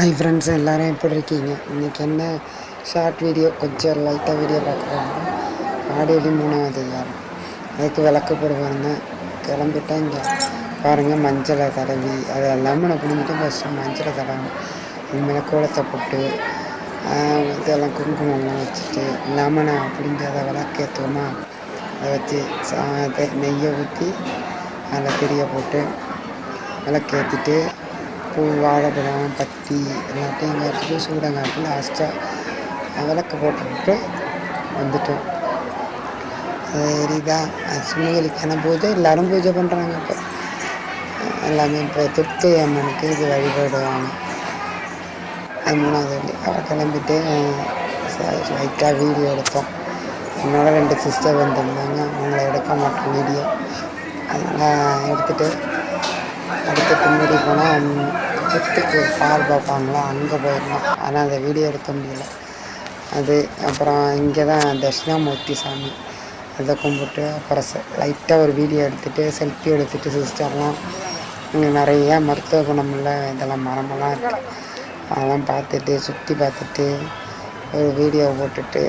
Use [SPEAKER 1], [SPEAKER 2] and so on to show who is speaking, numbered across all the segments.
[SPEAKER 1] Hi friends எல்லோரும் எப்படி இருக்கீங்க? இன்றைக்கி என்ன ஷார்ட் வீடியோ கொஞ்சம் லைட்டாக வீடியோ பார்க்குறாங்க ஆடியோடி மூணாவது வாரம். அதுக்கு விளக்கு போடுவாருங்க கிளம்பிட்டேன் இங்கே பாருங்கள் மஞ்சளை தடவி. அது லெமனை பிடிங்கிட்டு ஃபஸ்ட்டு மஞ்சளை தடவணும் இனிமேல் கோலத்தை போட்டு இதெல்லாம் குங்குமம்லாம் வச்சுட்டு லெமனை அப்படிங்க அதை விளக்கேற்றுவோமா அதை வச்சு சா நெய்யை ஊற்றி அதில் திரிய போட்டு விளக்கேற்றிட்டு பூ வாழைப்பழம் பத்தி எல்லாத்தையும் எடுத்துகிட்டு சூடங்காட்டி லாஸ்ட்டாக விளக்கு போட்டுவிட்டு வந்துட்டோம். சரிதான் சுமங்கலிக்கான பூஜை? எல்லோரும் பூஜை பண்ணுறாங்க இப்போ. எல்லாமே இப்போ திருப்தி அம்மனுக்கு இது வழிபடுவாங்க. அது மூணாவது வழி. அவள் கிளம்பிட்டு லைட்டாக வீடியோ எடுத்தோம். என்னோட ரெண்டு சிஸ்டர் வந்திருந்தாங்க. அவங்கள எடுக்க மாட்டோம் வீடியோ. அதனால் எடுத்துகிட்டு அடுத்து பின்னாடி போனால் புத்துக்கு பால் பார்ப்பாங்களா? அங்கே போயிருந்தோம். ஆனால் அந்த வீடியோ எடுக்க முடியல. அது அப்புறம் இங்கே தான் தட்சிணாமூர்த்தி சாமி. அதை கும்பிட்டு அப்புறம் லைட்டாக ஒரு வீடியோ எடுத்துகிட்டு செல்ஃபி எடுத்துகிட்டு சிஸ்டர்லாம் இங்கே நிறைய மருத்துவ குணமுள்ள இதெல்லாம் மரமெல்லாம் இருக்குது அதெல்லாம் பார்த்துட்டு சுற்றி பார்த்துட்டு ஒரு வீடியோ போட்டுட்டு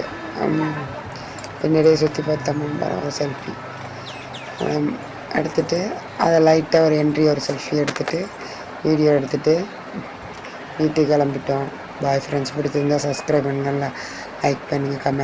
[SPEAKER 1] பின்னாடியே சுற்றி பார்த்தோம்னா ஒரு செல்ஃபி எடுத்துகிட்டு அதை லைட்டாக ஒரு என்ட்ரி ஒரு செல்ஃபி எடுத்துகிட்டு வீடியோ எடுத்துகிட்டு வீட்டுக்கு கிளம்பிட்டோம். பாய் ஃப்ரெண்ட்ஸ் பிடிச்சிருந்தா சப்ஸ்கிரைப் பண்ணுங்கள் லைக் பண்ணுங்கள் கமெண்ட்